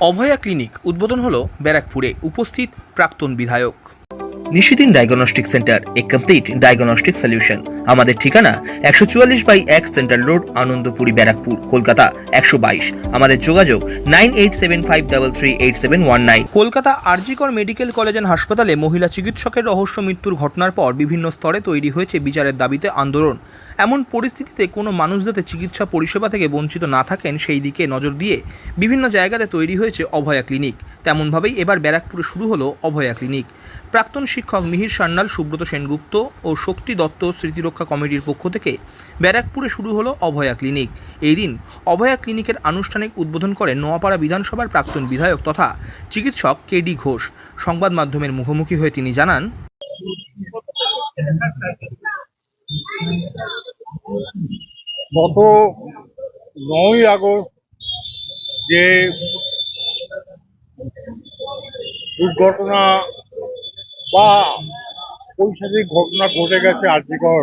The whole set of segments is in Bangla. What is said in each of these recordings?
অভয়া ক্লিনিক উদ্বোধন হলো ব্যারাকপুরে। উপস্থিত প্রাক্তন বিধায়ক। নিশিদিন ডায়াগনস্টিক সেন্টার এ কমপ্লিট ডায়াগনস্টিক সলিউশন আমাদের ঠিকানা একশো চুয়াল্লিশ বাই এক সেন্ট্রাল রোড, আনন্দপুরি, ব্যারাকপুর, কলকাতা একশো বাইশ। আমাদের যোগাযোগ nine eight seven five double three eight seven one nine. Kolkata R G Kar medical college and হাসপাতালে মহিলা চিকিৎসকের রহস্য মৃত্যুর ঘটনার পর বিভিন্ন স্তরে তৈরি হয়েছে বিচারের দাবিতে আন্দোলন। এমন পরিস্থিতিতে কোনো মানুষ যাতে চিকিৎসা পরিষেবা থেকে বঞ্চিত না থাকেন, সেই দিকে নজর দিয়ে বিভিন্ন জায়গাতে তৈরি হয়েছে অভয়া ক্লিনিক। তেমনভাবেই এবার ব্যারাকপুরে শুরু হলো অভয়া ক্লিনিক। প্রাক্তন শিক্ষক মিহির সান্যাল, সুব্রত সেনগুপ্ত ও শক্তি দত্ত স্মৃতিরক্ষা কমিটির পক্ষ থেকে ব্যারাকপুরে শুরু হলো অভয়া ক্লিনিক। এই দিন অভয়া ক্লিনিকের আনুষ্ঠানিক উদ্বোধন করেন নোয়াপাড়া বিধানসভার প্রাক্তন বিধায়ক তথা চিকিৎসক কে ডি ঘোষ। সংবাদ মাধ্যমের মুখোমুখি হয়ে তিনি জানান, গত নয় আগস্ট যে দুর্ঘটনা বা ঐতিহাসিক ঘটনা ঘটে গেছে আর্যিকর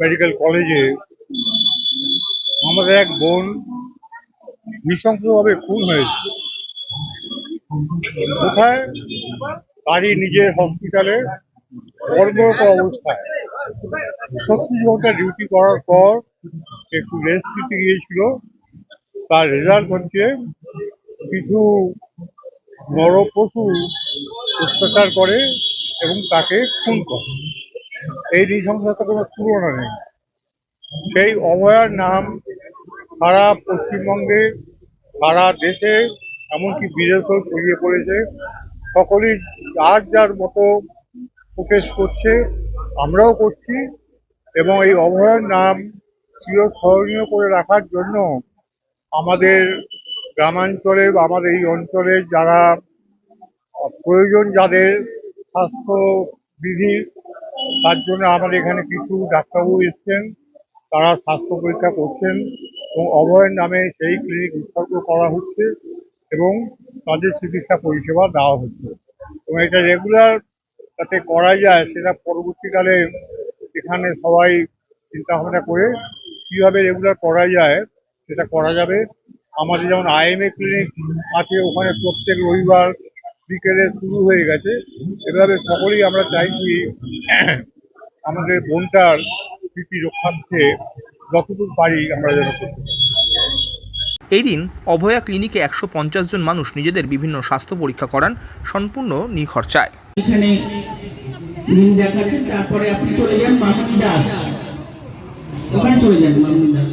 মেডিকেল কলেজে। আমাদের এক বোন নৃশংসভাবে খুন হয়েছে। কোথায়? বাড়ি নিজের হসপিটালে কর্মরত অবস্থায়। ছত্রিশ ঘণ্টা ডিউটি করার পর একটু রেস্ট নিতে গিয়েছিল। তার রেজাল্ট হচ্ছে কিছু নরপশু অত্যাচার করে এবং তাকে খুন করে। এই নৃশংসতা কোনো তুলনা নেই। সেই অভয়ার নাম সারা পশ্চিমবঙ্গে, সারা দেশে, এমনকি বিদেশেও ছড়িয়ে পড়েছে। সকলেই যার যার মতো প্রোটেস্ট করছে, আমরাও করছি এবং এই অভয়ার নাম চিরস্মরণীয় করে রাখার জন্য আমাদের গ্রামাঞ্চলে বা আমাদের এই অঞ্চলে যারা প্রয়োজন যাদের স্বাস্থ্য বিধি তার জন্য আমাদের এখানে কিছু ডাক্তারবাবু এসছেন, তারা স্বাস্থ্য পরীক্ষা করছেন এবং অভয়ের নামে সেই ক্লিনিক উৎসর্গ করা হচ্ছে এবং তাদের চিকিৎসা পরিষেবা দেওয়া হচ্ছে। এবং এটা রেগুলার যাতে করা যায়, সেটা পরবর্তীকালে এখানে সবাই চিন্তা ভাবনা করে কীভাবে রেগুলার করা যায়, সেটা করা যাবে। আমাদের যেমন আইএমএ ক্লিনিক আছে, ওখানে প্রত্যেক রবিবার বিকেলে শুরু হয়ে গেছে। এভাবে সকলেই আমরা চাইছি আমাদের বোনটার স্মৃতি রক্ষার্থে যতটুকু পারি আমরা যেন করতে পারি। এই দিন অভয়া ক্লিনিকে একশো পঞ্চাশ জন মানুষ নিজেদের বিভিন্ন স্বাস্থ্য পরীক্ষা করান সম্পূর্ণ নিখরচায় এখানে দেখাচ্ছেন তারপরে আপনি চলে যান মামনি দাস। ওখানে চলে যান মামনি দাস।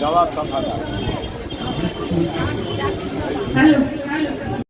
જવાબ સંભાળ્યા હેલો હેલો